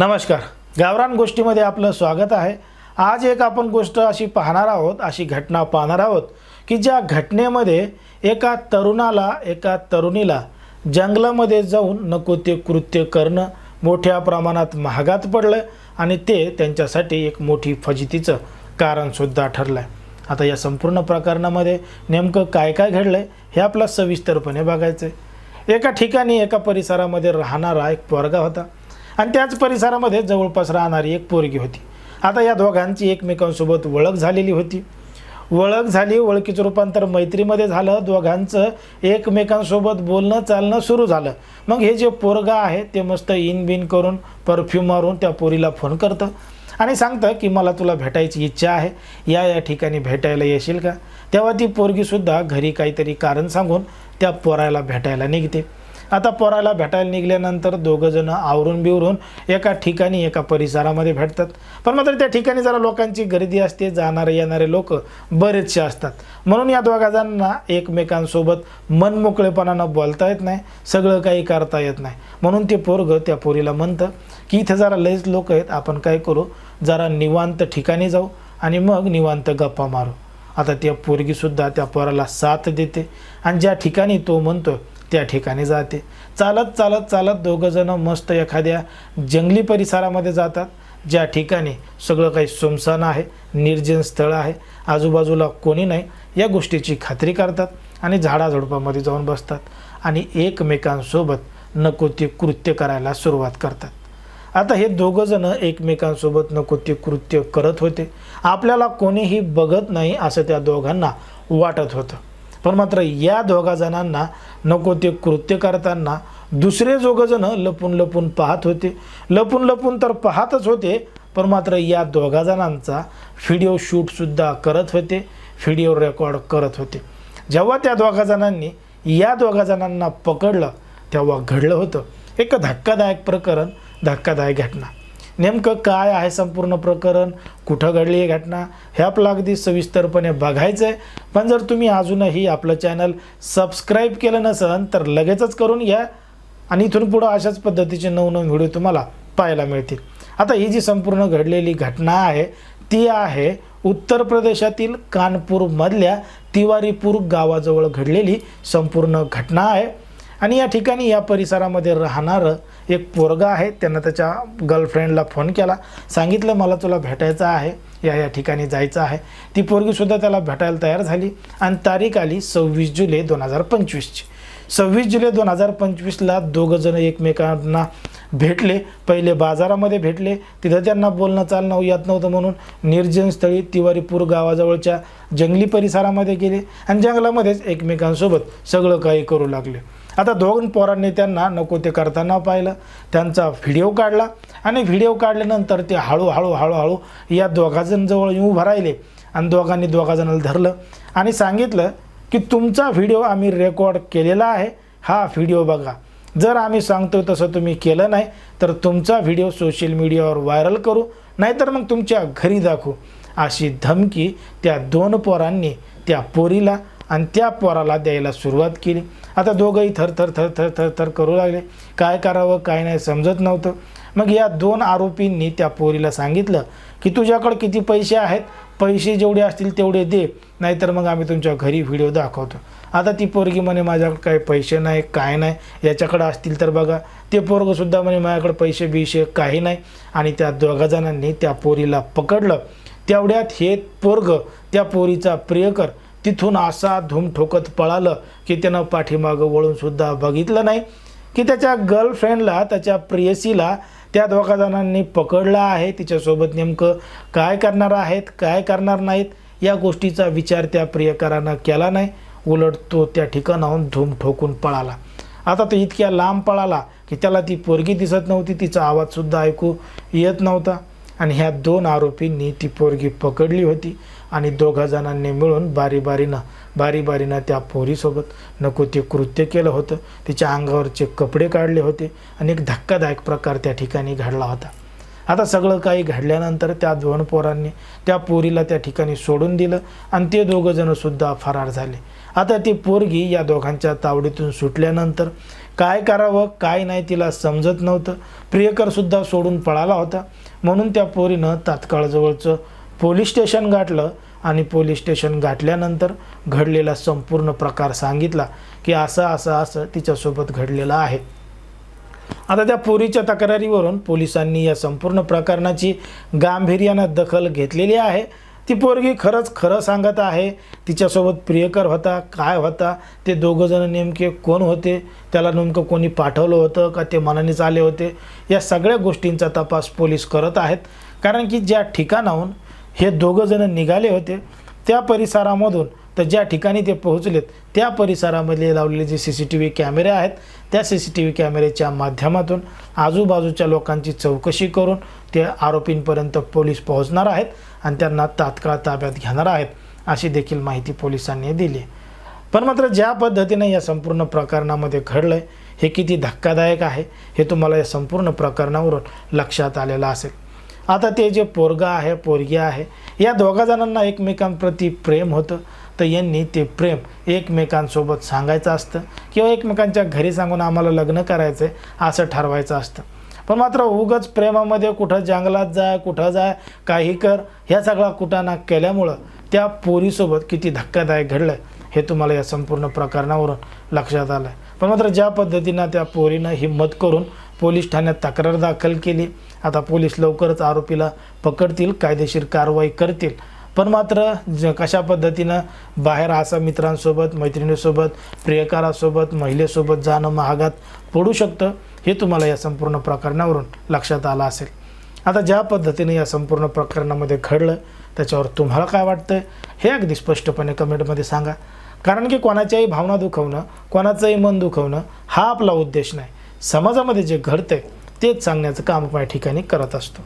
नमस्कार. गावरान गोष्टीमध्ये आपलं स्वागत आहे. आज एक आपण गोष्ट अशी पाहणार आहोत अशी घटना पाहणार आहोत की ज्या घटनेमध्ये एका तरुणाला एका तरुणीला जंगलामध्ये जाऊन नको ते कृत्य करणं मोठ्या प्रमाणात महागात पडलं आणि ते त्यांच्यासाठी एक मोठी फजितीचं कारणसुद्धा ठरलं आहे आता या संपूर्ण प्रकरणामध्ये नेमकं काय काय घडलं आहे हे आपला सविस्तरपणे बघायचं आहे एका ठिकाणी एका परिसरामध्ये राहणारा एक पोरगा होता. आणि त्याच परिसरामध्ये जवळपास राहणारी एक पोरगी होती. आता या दोघांची एकमेकांसोबत ओळख झालेली होती. ओळख झाली ओळखीचं रूपांतर मैत्रीमध्ये झालं दोघांचं एकमेकांसोबत बोलणं चालणं सुरू झालं. मग हे जे पोरगा आहे ते मस्त इन बिन करून परफ्यूम मारून त्या पोरीला फोन करतं आणि सांगतं की मला तुला भेटायची इच्छा आहे. या या ठिकाणी भेटायला येशील का? तेव्हा ती पोरगीसुद्धा घरी काहीतरी कारण सांगून त्या पोराला भेटायला निघते. आता पोराला भेटायला निघाल्यानंतर दोघंजणं आवरून बिवरून एका ठिकाणी एका परिसरामध्ये भेटतात. पण मात्र त्या ठिकाणी जरा लोकांची गर्दी असते जाणारे येणारे लोक बरेचसे असतात. म्हणून या दोघाजणांना एकमेकांसोबत मनमोकळेपणानं बोलता येत नाही सगळं काही करता येत नाही. म्हणून ते पोरगं त्या पोरीला म्हणतं की इथे जरा लयच लोक आहेत आपण काय करू? जरा निवांत ठिकाणी जाऊ आणि मग निवांत गप्पा मारू. आता त्या पोरगीसुद्धा त्या पोराला साथ देते. आणि ज्या ठिकाणी तो म्हणतो त्या ठिकाणी जाते. चालत चालत चालत दोघंजणं मस्त एखाद्या जंगली परिसरामध्ये जातात. ज्या ठिकाणी सगळं काही सुमसान आहे निर्जन स्थळ आहे आजूबाजूला कोणी नाही या गोष्टीची खात्री करतात आणि झाडाझुडपामध्ये जाऊन बसतात आणि एकमेकांसोबत नको ते कृत्य करायला सुरुवात करतात. आता हे दोघंजणं एकमेकांसोबत नको ते कृत्य करत होते. आपल्याला कोणीही बघत नाही असं त्या दोघांना वाटत होतं. पण मात्र या दोघा जणांना नको ते कृत्य करताना दुसरे दोघंजणं लपून लपून पाहत होते. लपून लपून तर पाहतच होते पण मात्र या दोघा जणांचा व्हिडिओ शूटसुद्धा करत होते व्हिडिओ रेकॉर्ड करत होते. जेव्हा त्या दोघा जणांनी या दोघा जणांना पकडलं तेव्हा घडलं होतं. एक धक्कादायक प्रकरण धक्कादायक घटना. नेमकं काय आहे संपूर्ण प्रकरण? कुठं घडली आहे घटना? हे आपलं अगदी सविस्तरपणे बघायचं आहे पण जर तुम्ही अजूनही आपलं चॅनल सबस्क्राईब केलं नसेल तर लगेचच करून घ्या. आणि इथून पुढं अशाच पद्धतीचे नवनवीन व्हिडिओ तुम्हाला पाहायला मिळतील. आता ही जी संपूर्ण घडलेली घटना आहे ती आहे उत्तर प्रदेशातील कानपूरमधल्या तिवारीपूर गावाजवळ घडलेली संपूर्ण घटना आहे. आणि या ठिकाणी या परिसरामध्ये राहणारं एक पोरगा आहे त्यानं त्याच्या गर्लफ्रेंडला फोन केला. सांगितलं मला तुला भेटायचं आहे या या ठिकाणी जायचं आहे. ती पोरगीसुद्धा त्याला भेटायला तयार झाली आणि तारीख आली सव्वीस जुलै दोन हजार पंचवीसची. सव्वीस जुलै दोन हजार पंचवीसला दोघंजणं एकमेकांना भेटले. पहिले बाजारामध्ये भेटले. तिथं त्यांना बोलणं चालणं येत नव्हतं म्हणून निर्जन स्थळी तिवारीपूर गावाजवळच्या जंगली परिसरामध्ये गेले आणि जंगलामध्येच एकमेकांसोबत सगळं काही करू लागले. आता दोन पोरांनी त्यांना नको ते करताना पाहिलं. त्यांचा व्हिडिओ काढला आणि व्हिडिओ काढल्यानंतर ते हळूहळू हळूहळू या दोघाजणजवळ येऊन उभं राहिले. आणि दोघांनी दोघाजणाला धरलं आणि सांगितलं की तुमचा व्हिडिओ आम्ही रेकॉर्ड केलेला आहे. हा व्हिडिओ बघा. जर आम्ही सांगतो तसं तुम्ही केलं नाही तर तुमचा व्हिडिओ सोशल मीडियावर व्हायरल करू. नाहीतर मग तुमच्या घरी दाखवू. अशी धमकी त्या दोन पोरांनी त्या पोरीला आणि त्या पोराला द्यायला सुरुवात केली. आता दोघंही थर थर थर थर थर थर करू लागले. काय करावं काय नाही समजत नव्हतं. मग या दोन आरोपींनी त्या पोरीला सांगितलं की तुझ्याकडे किती पैसे आहेत? पैसे जेवढे असतील तेवढे दे. नाहीतर मग आम्ही तुमच्या घरी व्हिडिओ दाखवतो. आता ती पोरगी म्हणे माझ्याकडे काही पैसे नाही काय नाही. याच्याकडं असतील तर बघा. ते पोरगंसुद्धा म्हणे माझ्याकडे पैसे बिशे काही नाही. आणि त्या दोघाजणांनी त्या पोरीला पकडलं. तेवढ्यात हे पोरग त्या पोरीचा प्रियकर तिथून असा धूम ठोकत पळालं की त्यानं पाठीमागं वळूनसुद्धा बघितलं नाही. की त्याच्या गर्लफ्रेंडला त्याच्या प्रियसीला त्या दोघा जणांनी पकडलं आहे. तिच्यासोबत नेमकं काय करणार आहेत काय करणार नाहीत या गोष्टीचा विचार त्या प्रियकरानं केला नाही. उलट तो त्या ठिकाणाहून धूम ठोकून पळाला. आता तो इतक्या लांब पळाला की त्याला ती पोरगी दिसत नव्हती. तिचा आवाजसुद्धा ऐकू येत नव्हता. आणि ह्या दोन आरोपींनी ती पोरगी पकडली होती आणि दोघा जणांनी मिळून बारी बारीनं बारी बारीनं त्या पोरीसोबत नको ते कृत्य केलं होतं. तिच्या अंगावरचे कपडे काढले होते आणि एक धक्कादायक प्रकार त्या ठिकाणी घडला होता. आता सगळं काही घडल्यानंतर त्या दोन पोरांनी त्या पोरीला त्या ठिकाणी सोडून दिलं आणि ते दोघं सुद्धा फरार झाले. आता ती पोरगी या दोघांच्या तावडीतून सुटल्यानंतर काय करावं काय नाही तिला समजत नव्हतं. प्रियकरसुद्धा सोडून पळाला होता. म्हणून त्या पोरीनं तात्काळ जवळचं पोलीस स्टेशन गाठलं आणि पोलीस स्टेशन गाठल्यानंतर घडलेला संपूर्ण प्रकार सांगितला की असं असं असं तिच्यासोबत घडलेलं आहे. आता त्या पोरीच्या तक्रारीवरून पोलिसांनी या संपूर्ण प्रकरणाची गांभीर्यानं दखल घेतलेली आहे. ती पोरगी खरंच खरं सांगत आहे. तिच्यासोबत प्रियकर होता काय होता ते दोघंजण नेमके कोण होते त्याला नेमकं कोणी पाठवलं होतं का ते मनानेच आले होते. या सगळ्या गोष्टींचा तपास पोलीस करत आहेत. कारण की ज्या ठिकाणाहून हे दोघंजणं निघाले होते त्या परिसरामधून तर ज्या ठिकाणी ते पोहोचलेत त्या परिसरामध्ये लावलेले जे सी सी टी व्ही कॅमेरे आहेत त्या सी सी टी व्ही कॅमेऱ्याच्या माध्यमातून आजूबाजूच्या लोकांची चौकशी करून ते आरोपींपर्यंत पोलीस पोहोचणार आहेत आणि त्यांना तात्काळ ताब्यात घेणार आहेत अशी देखील माहिती पोलिसांनी दिली. पण मात्र ज्या पद्धतीने या संपूर्ण प्रकरणामध्ये घडलं आहे हे किती धक्कादायक आहे हे तुम्हाला या संपूर्ण प्रकरणावरून लक्षात आलेलं असेल. आता ते जे पोरगा आहे पोरगी आहे या दोघा जणांना एकमेकांप्रती प्रेम होतं. तर यांनी ते प्रेम एकमेकांसोबत सांगायचं असतं किंवा एकमेकांच्या घरी सांगून आम्हाला लग्न करायचं आहे असं ठरवायचं असतं. पण मात्र उगच प्रेमामध्ये कुठं जंगलात जाय कुठं जाय काही कर ह्या सगळा कुटाणा केल्यामुळं त्या पोरीसोबत किती धक्कादायक घडलं हे तुम्हाला या संपूर्ण प्रकरणावरून लक्षात आलं आहे पण मात्र ज्या पद्धतीनं त्या पोरीनं हिंमत करून पोलीस ठाण्यात तक्रार दाखल केली. आता पोलीस लवकरच आरोपीला पकडतील कायदेशीर कारवाई करतील. पण मात्र ज कशा पद्धतीनं बाहेर असा मित्रांसोबत मैत्रिणीसोबत प्रियकारासोबत महिलेसोबत जाणं महागात पडू शकतं हे तुम्हाला या संपूर्ण प्रकरणावरून लक्षात आलं असेल. आता ज्या पद्धतीने या संपूर्ण प्रकरणामध्ये घडलं त्याच्यावर तुम्हाला काय वाटतं हे अगदी स्पष्टपणे कमेंटमध्ये सांगा. कारण की कोणाच्याही भावना दुखवणं कोणाचंही मन दुखवणं हा आपला उद्देश नाही. समाजामध्ये जे घडतं आहे तेच सांगण्याचं काम आपण या ठिकाणी करत असतो.